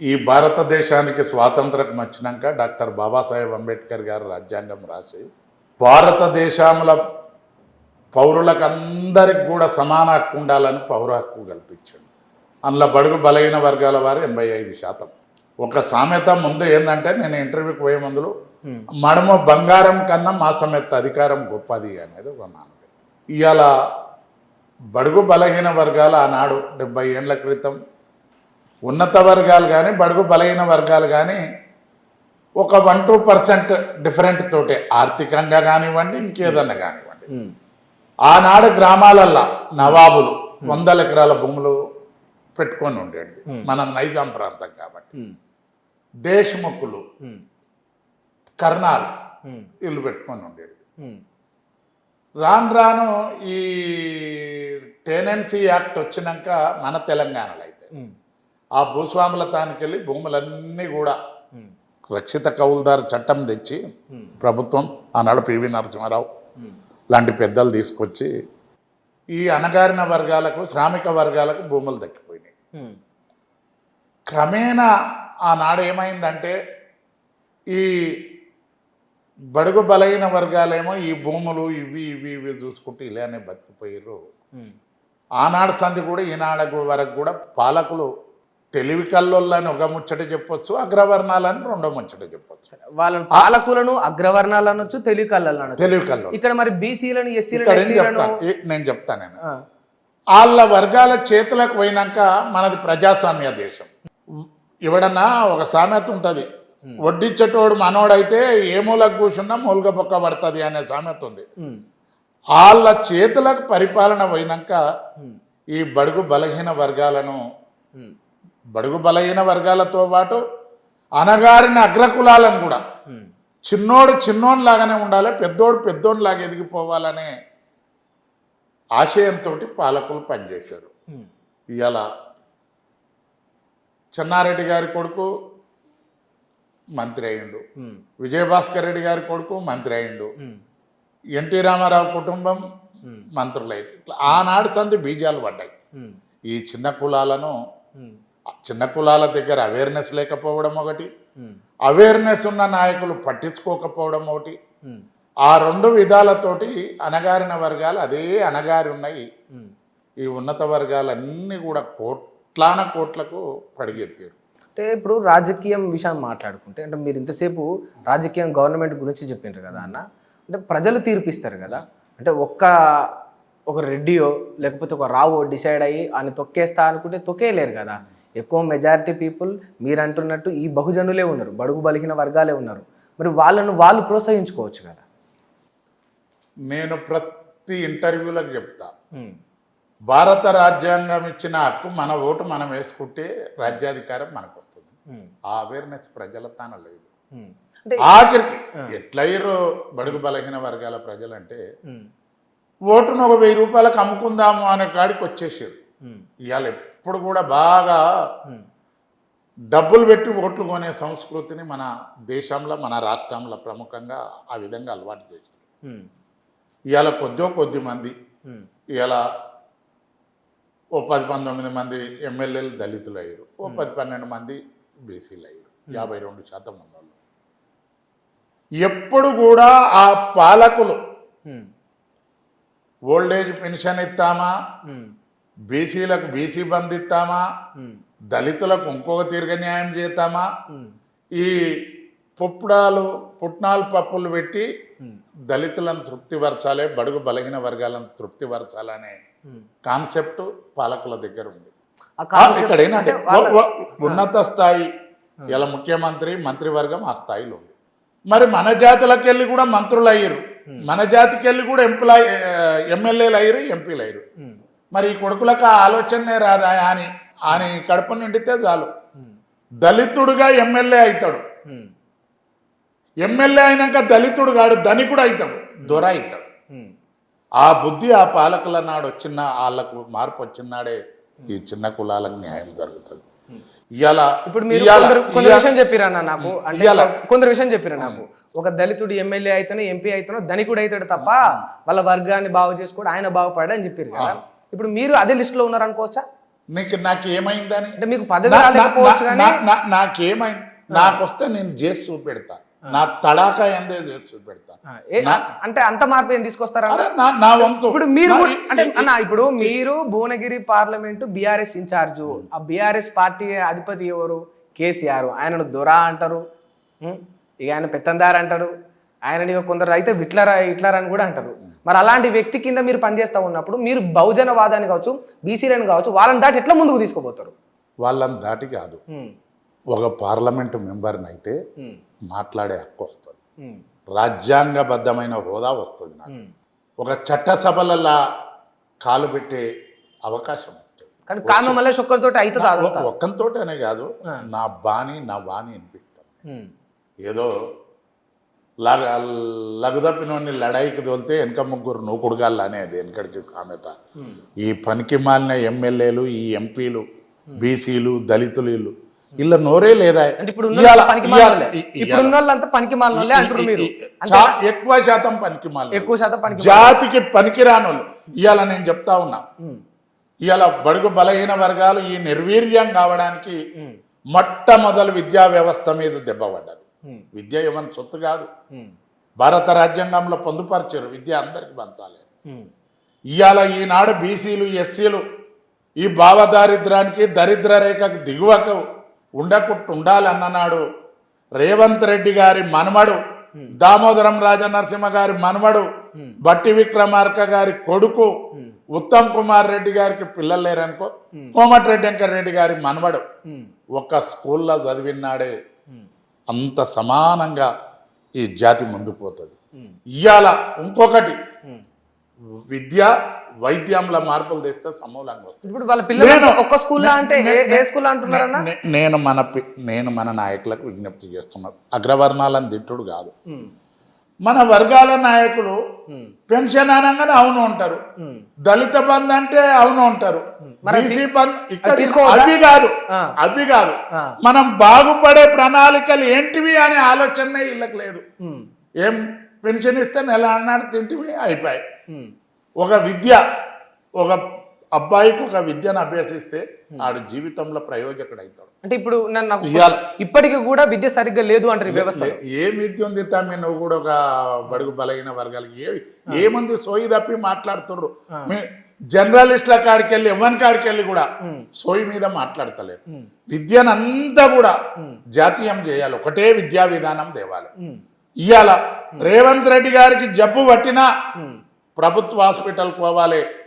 ఈ భారతదేశానికి స్వాతంత్రం వచ్చినాక డాక్టర్ బాబాసాహెబ్ అంబేద్కర్ గారు రాజ్యాంగం రాసి భారతదేశంలో పౌరులకు అందరికి కూడా సమాన హక్కు ఉండాలని పౌర హక్కు కల్పించాడు. అందులో బడుగు బలహీన వర్గాల వారు ఎనభై ఐదు శాతం. ఒక సామెత ముందు ఏంటంటే నేను ఇంటర్వ్యూకి పోయే ముందు మడమ బంగారం కన్నా మాసమెత్త అధికారం గొప్పది అనేది ఒక నానుడి ఇవాళ బడుగు బలహీన వర్గాలు ఆనాడు డెబ్బై ఏళ్ళ క్రితం ఉన్నత వర్గాలు కానీ బడుగు బలహీన వర్గాలు కానీ ఒక వన్ టూ పర్సెంట్ డిఫరెంట్ తోటే. ఆర్థికంగా కానివ్వండి ఇంకేదన్నా కానివ్వండి. ఆనాడు గ్రామాలల్లో నవాబులు వందల ఎకరాల భూములు పెట్టుకొని ఉండేది మన నైజాం ప్రాంతం కాబట్టి. దేశముఖులు కర్ణాలు ఇల్లు పెట్టుకొని ఉండేది రాను రాను ఈ టెనెన్సీ యాక్ట్ వచ్చినాక మన తెలంగాణలో అయితే ఆ భూస్వాముల తానికెళ్ళి భూములన్నీ కూడా రక్షిత కౌలుదారు చట్టం తెచ్చి ప్రభుత్వం ఆనాడు పివి నరసింహారావు లాంటి పెద్దలు తీసుకొచ్చి ఈ అణగారిన వర్గాలకు శ్రామిక వర్గాలకు భూములు దక్కిపోయినాయి. క్రమేణా ఆనాడు ఏమైందంటే ఈ బడుగు బలైన వర్గాలేమో ఈ భూములు ఇవి ఇవి ఇవి చూసుకుంటూ ఇలానే బతికిపోయారు. ఆనాడు సంధి కూడా ఈనాడు వరకు కూడా పాలకులు తెలివి కల్లోళ్ళని ఒక ముచ్చట చెప్పొచ్చు అగ్రవర్ణాలని రెండో ముచ్చట చెప్పొచ్చు. వాళ్ళని పాలకులను అగ్రవర్ణాలు అనొచ్చు తెలివి కళ్ళలు అనొచ్చు. తెలివి కల్లో ఇక్కడ మరి బీసీలను ఎస్సీలను నేను చెప్తాను నేను. వాళ్ళ వర్గాల చేతులకు పోయినాక మనది ప్రజాస్వామ్య దేశం. ఎవడన్నా ఒక సామెత ఉంటుంది. వడ్డిచ్చేటోడు మనోడైతే ఏ మూలకు కూర్చున్నా మూలుగ బొక్క పడుతుంది అనే సామెత ఉంది. వాళ్ళ చేతులకు పరిపాలన పోయినాక ఈ బడుగు బలహీన వర్గాలను బడుగు బలహీన వర్గాలతో పాటు అనగారిన అగ్రకులాలను కూడా. చిన్నోడు చిన్నోని లాగానే ఉండాలి పెద్దోడు పెద్దోని లాగా ఎదిగిపోవాలనే ఆశయంతో పాలకులు పనిచేశారు. ఇవాళ చెన్నారెడ్డి గారి కొడుకు మంత్రి అయిండు విజయభాస్కర్ రెడ్డి గారి కొడుకు మంత్రి అయిండు ఎన్టీ రామారావు కుటుంబం మంత్రులయ్యారు ఆనాడు సంధి బీజాలు పడ్డాయి. ఈ చిన్న కులాలను చిన్న కులాల దగ్గర అవేర్నెస్ లేకపోవడం ఒకటి. అవేర్నెస్ ఉన్న నాయకులు పట్టించుకోకపోవడం ఒకటి. ఆ రెండు విధాలతోటి అనగారిన వర్గాలు అదే అనగారి ఉన్నాయి. ఈ ఉన్నత వర్గాలన్నీ కూడా కోట్లాన కోట్లకు పడిగెత్తారు. అంటే ఇప్పుడు రాజకీయం విషయం మాట్లాడుకుంటే అంటే మీరు ఇంతసేపు రాజకీయం గవర్నమెంట్ గురించి చెప్పిండ్రు కదా అన్న? అంటే ప్రజలు తీర్పిస్తారు కదా? అంటే ఒక్క ఒక రెడ్డియో లేకపోతే ఒక రావో డిసైడ్ అయ్యి ఆయన తొక్కేస్తా అనుకుంటే తొక్కేయలేరు కదా? ఎక్కువ మెజారిటీ పీపుల్ మీరు అంటున్నట్టు ఈ బహుజనులే ఉన్నారు బడుగు బలిగిన వర్గాలే ఉన్నారు. మరి వాళ్ళను వాళ్ళు ప్రోత్సహించుకోవచ్చు కదా? నేను ప్రతి ఇంటర్వ్యూలకు చెప్తా. భారత రాజ్యాంగం ఇచ్చిన హక్కు మన ఓటు మనం వేసుకుంటే రాజ్యాధికారం మనకు వస్తుంది ఆ అవేర్నెస్ ప్రజల తాన లేదు. అంటే ఆఖరికి ఎట్లయ్యారో బడుగు బలహీన వర్గాల ప్రజలంటే ఓటును ఒక వెయ్యి రూపాయలకు అమ్ముకుందాము అనే కాడికి వచ్చేసారు. ఇవాళ ఎప్పుడు కూడా బాగా డబ్బులు పెట్టి ఓట్లు కొనే సంస్కృతిని మన దేశంలో మన రాష్ట్రంలో ప్రముఖంగా ఆ విధంగా అలవాటు చేశారు. ఇవాళ కొద్దో కొద్ది మంది ఇవాళ ఓ పది పంతొమ్మిది మంది ఎమ్మెల్యేలు దళితులు అయ్యారు ఓ పది పన్నెండు మంది బీసీలు అయ్యారు యాభై రెండు శాతం ఉన్నవాళ్ళు ఎప్పుడు కూడా ఆ పాలకులు ఓల్డేజ్ పెన్షన్ ఇస్తామా? బీసీలకు బీసీ బంద్ ఇస్తామా? దళితులకు ఇంకొక తీర్గ న్యాయం చేస్తామా ఈ పుప్పడాలు పుట్నాలు పప్పులు పెట్టి దళితులను తృప్తిపరచాలి బడుగు బలహీన వర్గాలను తృప్తిపరచాలనే కాన్సెప్ట్ పాలకుల దగ్గర ఉంది. ఇక్కడ ఏంటంటే ఉన్నత స్థాయి ఇలా ముఖ్యమంత్రి మంత్రివర్గం ఆ స్థాయిలో ఉంది. మరి మన జాతులకు వెళ్ళి కూడా మంత్రులు అయ్యారు మన జాతికి వెళ్ళి కూడా ఎంప్లాయ్ ఎమ్మెల్యేలు అయ్యారు ఎంపీలు అయ్యారు మరి ఈ కొడుకులకు ఆ ఆలోచనే రాదా. అని అని కడుపు నిండితే చాలు. దళితుడుగా ఎమ్మెల్యే అవుతాడు ఎమ్మెల్యే అయినాక దళితుడు కాడు ధనికుడు అవుతాడు దొర అవుతాడు ఆ బుద్ధి ఆ పాలకుల నాడు వచ్చిన వాళ్ళకు మార్పు వచ్చినాడే ఈ చిన్న కులాలకు న్యాయం జరుగుతుంది. ఇవాళ ఇప్పుడు మీరు కొందరు విషయం చెప్పిరన్న నాకు? అంటే. కొందరు విషయం చెప్పిరా నాకు? ఒక దళితుడు ఎమ్మెల్యే అయితేనో ఎంపీ అయితేనో ధనికుడు అవుతాడు తప్ప వాళ్ళ వర్గాన్ని బాగు చేసుకోడు ఆయన బాగుపడాడు అని చెప్పారు కదా. ఇప్పుడు మీరు అదే లిస్ట్లో ఉన్నారు అనుకోవచ్చా? నీకు నాకు ఏమైందని అంటే మీకు పదవి రాలేకపోవచ్చు కానీ నాకేమైంది? నాకు వస్తే నేను చేసి చూపెడతా. నా తడాకా ఏందే చేసి చూపెడతా. అంటే అంత మార్పు ఏం తీసుకొస్తారా? నా వంతు. ఇప్పుడు మీరు అంటే అన్న ఇప్పుడు మీరు భువనగిరి పార్లమెంటు బీఆర్ఎస్ ఇన్ఛార్జ్. ఆ బీఆర్ఎస్ పార్టీ అధిపతి ఎవరు? కేసీఆర్. ఆయనను దొరా అంటారు? ఇక ఆయన పెత్తందారు అంటారు. ఆయనని కొందరు అయితే విట్లర్ హిట్లర్ అని కూడా అంటారు. మరి అలాంటి వ్యక్తి కింద మీరు పనిచేస్తా ఉన్నప్పుడు మీరు బహుజన వాదాన్ని కావచ్చు బీసీలను కావచ్చు వాళ్ళని దాటి ఎట్లా ముందుకు తీసుకోబోతారు వాళ్ళని దాటి కాదు. ఒక పార్లమెంటు మెంబర్ని అయితే. మాట్లాడే హక్కు వస్తుంది. రాజ్యాంగబద్ధమైన హోదా వస్తుంది నాకు. ఒక చట్టసభలలో కాలు పెట్టే అవకాశం వస్తుంది అదంతా ఒక్కంతోటనే కాదు. నా బాణి నా వాణి అనిపిస్తాను. ఏదో లగుదప్పినోని లడాయికి తోలితే వెనక ముగ్గురు నూకుడుగాళ్ళు అనేది వెనకడికి సామెత. ఉం. ఈ పనికి మాలిన ఎమ్మెల్యేలు ఈ ఎంపీలు బీసీలు దళితులు వీళ్ళు. వీళ్ళ నోరే లేదా? ఎక్కువ శాతం పనికి ఎక్కువ శాతం పనికి జాతికి పనికిరానోళ్ళు. ఇవాళ నేను చెప్తా ఉన్నా. ఉం. ఇవాళ బడుగు బలహీన వర్గాలు ఈ నిర్వీర్యం కావడానికి. మొట్టమొదలు విద్యా వ్యవస్థ మీద దెబ్బపడ్డది ఉం. విద్య ఏమని సొత్తు కాదు. భారత రాజ్యాంగంలో పొందుపరిచారు విద్య అందరికి పంచాలి. ఇవాళ ఈనాడు బీసీలు ఎస్సీలు ఈ భావదారిద్రానికి దరిద్ర రేఖకు దిగువకు ఉండకుండా ఉండాలన్ననాడు రేవంత్ రెడ్డి గారి మనమడు దామోదరం రాజనరసింహ గారి మనమడు బట్టి విక్రమార్క గారి కొడుకు ఉత్తమ్ కుమార్ రెడ్డి గారికి పిల్లలు లేరనుకో కోమటిరెడ్డి వెంకర్ రెడ్డి గారి మనవడు ఉం. ఒక స్కూల్లో చదివినాడే. అంత సమానంగా ఈ జాతి ముందుకు పోతుంది. ఇవాళ ఇంకొకటి. విద్య వైద్యంలో మార్పులు తెస్తే సమూలంగా వస్తుంది ఇప్పుడు వాళ్ళ పిల్లలు ఒక్క స్కూల్లో అంటే ఏ- ఏ స్కూల్ అంటున్నారన్నా నే- నేను మన నేను మన నాయకులకు విజ్ఞప్తి చేస్తున్నాను అగ్రవర్ణాలను తిట్టుడు కాదు. మన వర్గాల నాయకులు. పెన్షన్ అనగానే అవును అంటారు. దళిత బంద్ అంటే అవును అంటారు బీసీ బంద్? అవి కాదు. అవి కాదు. మనం బాగుపడే ప్రణాళికలు ఏంటివి అనే ఆలోచనే వీళ్ళకి లేదు. ఏం పెన్షన్ ఇస్తే నెల అన్నాడు తింటివి అయిపోయాయి. ఒక విద్య ఒక అబ్బాయికి ఒక విద్యను అభ్యసిస్తే ఆడు జీవితంలో ప్రయోజకుడు అవుతాడు అంటే ఇప్పుడు నన్ను. ఇప్పటికీ కూడా విద్య సరిగ్గా లేదు అంటారు వ్యవస్థ ఏ విద్య ఉంది తమ్మి? నువ్వు కూడా ఒక బడుగు బలహీన వర్గాలకి ఏ ఏముంది సోయి తప్పి మాట్లాడుతుర్రు? మీ జర్నలిస్టుల కాడికి వెళ్ళి ఎవరి కాడికి వెళ్ళి కూడా సోయి మీద మాట్లాడతలేరు విద్యనంతా కూడా జాతీయం చేయాలి. ఒకటే విద్యా విధానం తేవాలి. ఉం. ఇవాళ రేవంత్ రెడ్డి గారికి జబ్బు పట్టినా ప్రభుత్వ హాస్పిటల్కి పోవాలి.